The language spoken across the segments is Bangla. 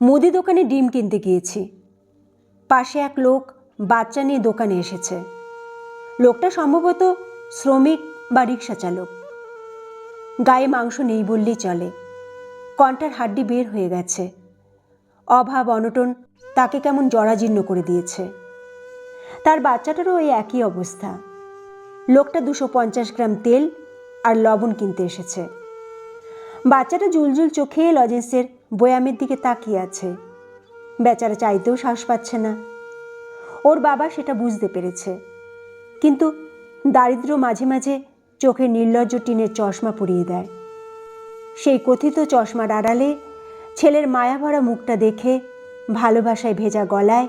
মুদি দোকানে ডিম কিনতে গিয়েছি। পাশে এক লোক বাচ্চা নিয়ে দোকানে এসেছে। লোকটা সম্ভবত শ্রমিক বা রিক্সা চালক গায়ে মাংস নেই বললেই চলে। কণ্ঠার হাড্ডি বের হয়ে গেছে। অভাব, অনটন তাকে কেমন জরাজীর্ণ করে দিয়েছে। তার বাচ্চাটারও ওই একই অবস্থা। লোকটা দুশো পঞ্চাশ গ্রাম তেল আর লবণ কিনতে এসেছে। বাচ্চাটা জুলজুল চোখে লজেন্সের বয়ামের দিকে তাকিয়ে আছে। বেচারা চাইতেও সাহস পাচ্ছে না। ওর বাবা সেটা বুঝতে পেরেছে। কিন্তু দারিদ্র মাঝে মাঝে চোখে নির্লজ্জ টিনের চশমা পরিয়ে দেয়। সেই কথিত চশমার আড়ালে ছেলের মায়াভরা মুখটা দেখে ভালোবাসায় ভেজা গলায়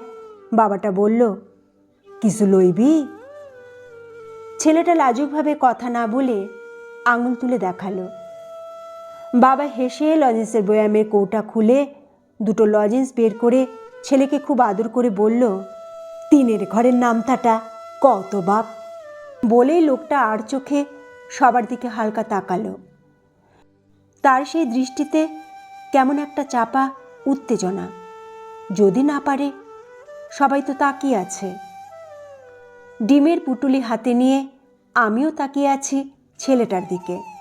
বাবাটা বলল, কিছু লইবি? ছেলেটা লাজুকভাবে কথা না বলে আঙুল তুলে দেখাল। বাবা হেসে লজেন্সের বয়ামের কৌটা খুলে দুটো লজেন্স বের করে ছেলেকে খুব আদর করে বলল, তিনের ঘরের নামতাটা কত বাপ? বলেই লোকটা আর চোখে সবার দিকে হালকা তাকালো। তার সেই দৃষ্টিতে কেমন একটা চাপা উত্তেজনা। যদি না পারে, সবাই তো তাকিয়ে আছে। ডিমের পুটুলি হাতে নিয়ে আমিও তাকিয়ে আছি ছেলেটার দিকে।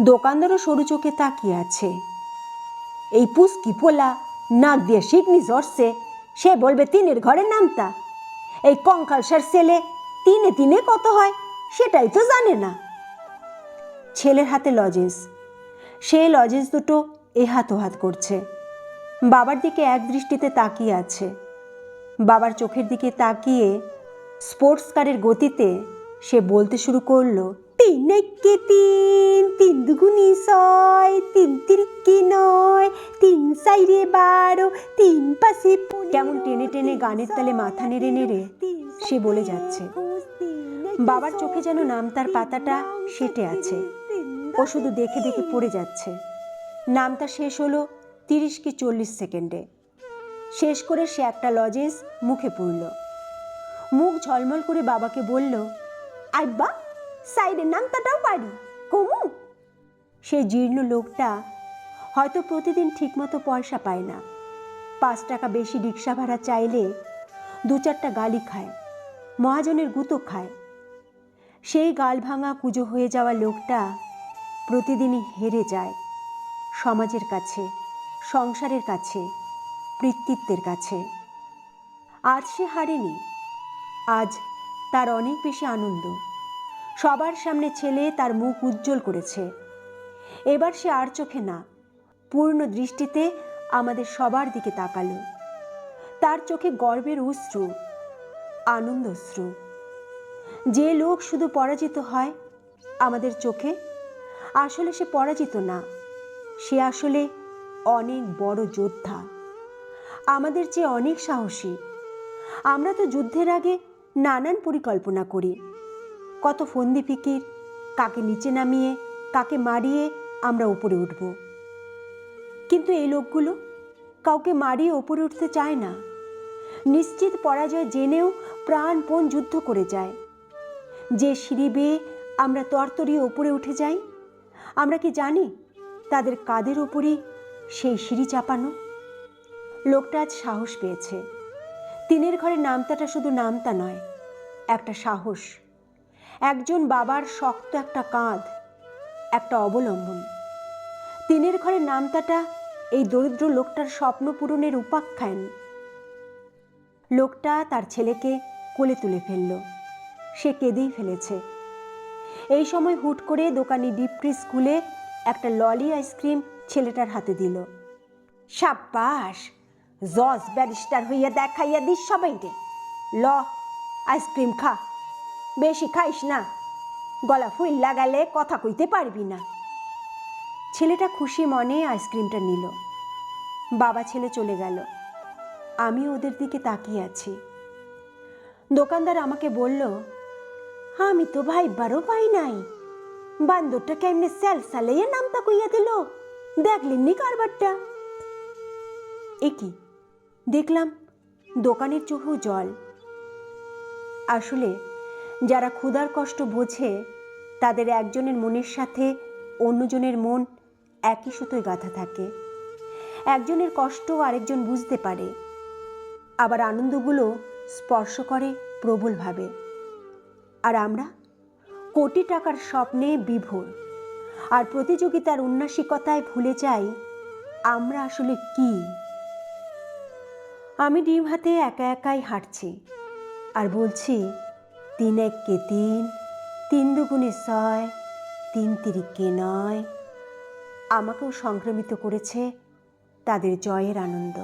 দোকানদারও সরু চোখে তাকিয়ে আছে। এই পুস্কি ফোলা নাক দিয়ে শিকনি ঝরছে, সে বলবে, তিনের ঘরের নামতা। এই কঙ্কালসার ছেলে তিনে তিনে কত হয়, সেটাই তো জানে না। ছেলের হাতে লজেন্স। সে লজেন্স দুটো এ হাত করছে। বাবার দিকে এক দৃষ্টিতে তাকিয়ে আছে। বাবার চোখের দিকে তাকিয়ে স্পোর্টস কারের গতিতে সে বলতে শুরু করল, তিন একে তিন? ছয় তিন তিরিকি নয়? তিন সাইরে বারো তিন পাশে কেমন টেনে টেনে গানের তালে মাথা নেড়ে নেড়ে সে বলে যাচ্ছে বাবার চোখে যেন নাম তার পাতাটা সেটে আছে। ও শুধু দেখে দেখে পড়ে যাচ্ছে। নামটা শেষ হলো তিরিশ কি চল্লিশ সেকেন্ডে। শেষ করে সে একটা লজেন্স মুখে পুরল মুখ ঝলমল করে বাবাকে বলল আইবা সাইডের নামটাটাও পারি। কমু সেই জীর্ণ লোকটা হয়তো প্রতিদিন ঠিকমতো পয়সা পায় না। পাঁচ টাকা বেশি রিক্সা ভাড়া চাইলে দু চারটা গালি খায়, মহাজনের গুঁতো খায়। সেই গাল ভাঙা কুজো হয়ে যাওয়া লোকটা প্রতিদিনই হেরে যায় সমাজের কাছে, সংসারের কাছে কৃতিত্বের কাছে। আজ সে হারেনি, আজ তার অনেক বেশি আনন্দ। সবার সামনে ছেলে তার মুখ উজ্জ্বল করেছে। এবার সে আর চোখে না। পূর্ণ দৃষ্টিতে আমাদের সবার দিকে তাকালো। তার চোখে গর্বের অশ্রু, আনন্দ অশ্রু। যে লোক শুধু পরাজিত হয়, আমাদের চোখে আসলে সে পরাজিত না। সে আসলে অনেক বড় যোদ্ধা। আমাদের চেয়ে অনেক সাহসী। আমরা তো যুদ্ধের আগে নানান পরিকল্পনা করি। কত ফন্দি ফিকির, কাকে নিচে নামিয়ে, কাকে মারিয়ে আমরা উপরে উঠব। কিন্তু এই লোকগুলো কাউকে মারিয়ে ওপরে উঠতে চায় না। নিশ্চিত পরাজয় জেনেও প্রাণপণ যুদ্ধ করে যায়। যে সিঁড়ি বেয়ে আমরা তরতরিয়ে ওপরে উঠে যাই, আমরা কি জানি তাদের কাদের ওপরই সেই সিঁড়ি চাপানো? লোকটা আজ সাহস পেয়েছে। তিনের ঘরে নামতাটা শুধু নামতা নয়, একটা সাহস। একজন বাবার শক্ত একটা কাঁধ একটা অবলম্বন। তিনের ঘরে নামতাটা এই দরিদ্র লোকটার স্বপ্ন পূরণের উপাখ্যান। লোকটা তার ছেলেকে কোলে তুলে ফেলল। সে কেঁদেই ফেলেছে। এই সময় হুট করে দোকানি ডিপক্রি স্কুলে একটা ললি আইসক্রিম ছেলেটার হাতে দিল। সাব্বাস! জজ ব্যারিস্টার হইয়া দেখাইয়া দিস সবাইকে। ল, আইসক্রিম খা। বেশি খাইস না। গলা ফুল লাগালে কথা কইতে পারবি না। ছেলেটা খুশি মনে আইসক্রিমটা নিল। বাবা ছেলে চলে গেল। আমি ওদের দিকে তাকিয়ে আছি। দোকানদার আমাকে বলল, আমি তো ভাইবারও পাই নাই। বান্দরটা কেমনে স্যাল সালাইয়া নামতা কইয়া দিল? দেখলেননি কারবারটা? এ কি দেখলাম দোকানের চোখেও জল। আসলে যারা ক্ষুধার কষ্ট বোঝে, তাদের একজনের মনের সাথে অন্যজনের মন একই সুতোয় গাঁথা থাকে। একজনের কষ্ট আরেকজন বুঝতে পারে। আবার আনন্দগুলো স্পর্শ করে প্রবলভাবে। আর আমরা? কোটি টাকার স্বপ্নে বিভোর। আর প্রতিযোগিতার উন্নাসিকতায় ভুলে যাই, আমরা আসলে কি? আমি ডিম হাতে একা একাই হাঁটছি, আর বলছি তিন এককে তিন তিন দুগুণে ছয়, তিন তিরিককে নয়। আমাকেও সংক্রমিত করেছে তাদের জয়ের আনন্দ।